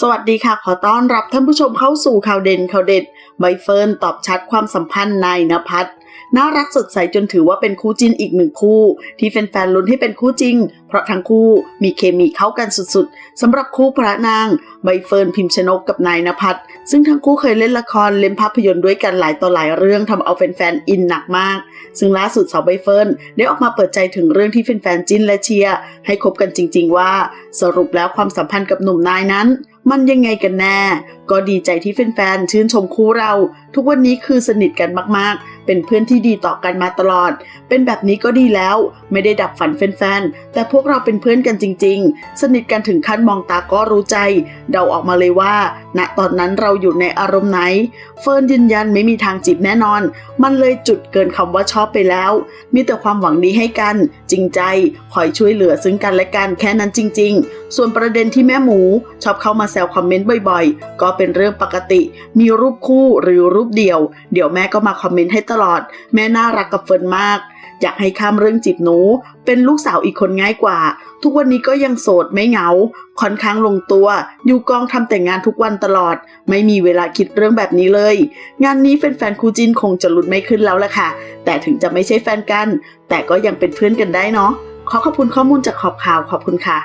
สวัสดีค่ะ ขอต้อนรับท่านผู้ชมเข้าสู่ข่าวเด่นข่าวเด็ดใบเฟิร์นตอบชัดความสัมพันธ์นายนภัสน่ารักสดใสจนถือว่าเป็นคู่จิ้นอีกหนึ่งคู่ ที่แฟนๆลุ้นให้เป็นคู่จริง เพราะทั้งคู่มีเคมีเข้ากันสุดๆสำหรับคู่พระนางใบเฟิร์นพิมชนกกับนายนภัสซึ่งทั้งคู่เคยเล่นละครเล่นภาพยนตร์ด้วยกันหลายต่อหลายเรื่องทำเอาแฟนๆอินหนักมาก ซึ่งล่าสุดสาวใบเฟิร์นได้ออกมาเปิดใจถึงเรื่องที่แฟนๆจิ้นและเชียร์ให้คบกันจริง ๆ ว่า สรุปแล้วความสัมพันธ์กับหนุ่มนายนั้น มันยังไงกันแน่ ก็ดีใจที่แฟนๆชื่นชมคู่เรา ทุกวันนี้คือสนิทกันมากๆเป็นเพื่อนที่ดีต่อกันมาตลอด เป็นแบบนี้ก็ดีแล้ว ไม่ได้ดับฝันแฟนๆ แต่พวกเราเป็นเพื่อนกันจริง ๆ สนิทกันถึงขั้นมองตาก็รู้ใจ เดาออกมาเลยว่า ณ ตอนนั้นเราอยู่ในอารมณ์ไหน เฟิร์นยืนยันไม่มีทางจีบแน่นอน มันเลยจุดเกินคำว่าชอบไปแล้ว มีแต่ความหวังดีให้กัน จริงใจ คอยช่วยเหลือซึ่งกันและกันแค่นั้นจริง ๆ ส่วนประเด็นที่แม่หมู ชอบเข้ามาแซวคอมเมนต์บ่อยๆ ก็เป็นเรื่องปกติ มีรูปคู่หรือรูปเดี่ยว เดี๋ยวแม่ก็มาคอมเมนต์ให้ตลอด แม่น่ารักกับเฟิร์นมาก อยากให้ข้ามเรื่องจีบหนู เป็นลูกสาวอีกคนง่ายกว่า ทุกวันนี้ก็ยังโสดไม่เหงา ค่อนข้างลงตัว อยู่กองทำแต่งงานทุกวันตลอด ไม่มีเวลาคิดเรื่องแบบนี้เลย งานนี้แฟนๆคูจินคงจะลุ้นไม่ขึ้นแล้วล่ะค่ะ แต่ถึงจะไม่ใช่แฟนกัน แต่ก็ยังเป็นเพื่อนกันได้เนาะขอขอบคุณข้อมูลจากขอบข่าวขอบคุณค่ะ